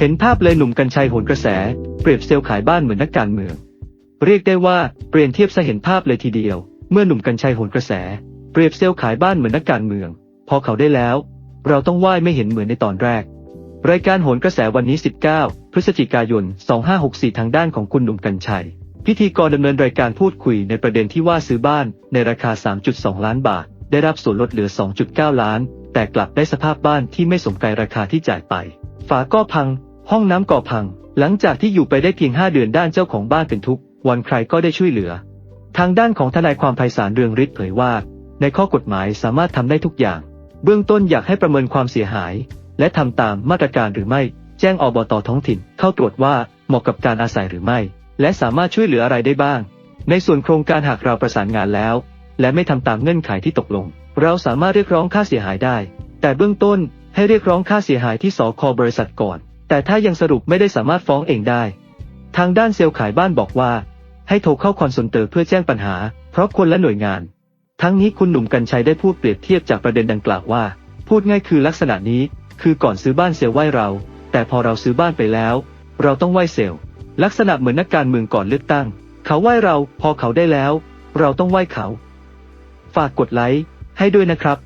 เห็นภาพเลยหนุ่มกัญชัยโหนกระแส เปรียบเซลล์ขายบ้านเหมือนนักการเมือง เรียกได้ว่าเปลี่ยนเทียบซะเห็นภาพเลยทีเดียว เมื่อหนุ่มกัญชัยโหนกระแส เปรียบเซลล์ขายบ้านเหมือนนักการเมือง พอเขาได้แล้ว เราต้องไหว้ไม่เห็นเหมือนในตอนแรก รายการโหนกระแสวันนี้ 19 พฤศจิกายน 2564 ทางด้านของคุณหนุ่มกัญชัย พิธีกรดำเนินรายการพูดคุยในประเด็นที่ว่าซื้อบ้านในราคา 3.2 ล้านบาท ได้รับส่วนลดเหลือ 2.9 ล้าน แต่กลับได้สภาพบ้านที่ไม่สมกับราคาที่จ่ายไป ฝาก็พัง ห้องน้ำก็พัง หลังจากที่อยู่ไปได้เพียง5เดือนด้านเจ้าของบ้านเป็นทุกข์วันใครก็ได้ช่วยเหลือ ทางด้านของทนายความไพศาลเรืองฤทธิ์เผยว่า ในข้อกฎหมายสามารถทำได้ทุกอย่าง เบื้องต้นอยากให้ประเมินความเสียหาย และทำตามมาตรการหรือไม่ แจ้งอบตท้องถิ่น เข้าตรวจว่าเหมาะกับการอาศัยหรือไม่ และสามารถช่วยเหลืออะไรได้บ้าง ในส่วนโครงการหากเราประสานงานแล้ว และไม่ทำตามเงื่อนไขที่ตกลง เราสามารถเรียกร้องค่าเสียหายได้ แต่เบื้องต้นให้เรียกร้องค่าเสียหายที่สคบริษัทก่อน แต่ถ้ายังสรุปไม่ได้สามารถฟ้องเองได้ ทางด้านเซลล์ขายบ้านบอกว่า ให้โทรเข้าคอนซัลเตอร์เพื่อแจ้งปัญหา เพราะคนและหน่วยงาน ทั้งนี้คุณหนุ่มกัญชัยได้พูดเปรียบเทียบจากประเด็นดังกล่าวว่า พูดง่ายคือลักษณะนี้ คือก่อนซื้อบ้านเซลล์ไหวเรา แต่พอเราซื้อบ้านไปแล้ว เราต้องไหวเซลล์ ลักษณะเหมือนนักการเมืองก่อนเลือกตั้ง เขาไหวเรา พอเขาได้แล้ว เราต้องไหวเขา ฝากกดไลค์ให้ด้วยนะครับ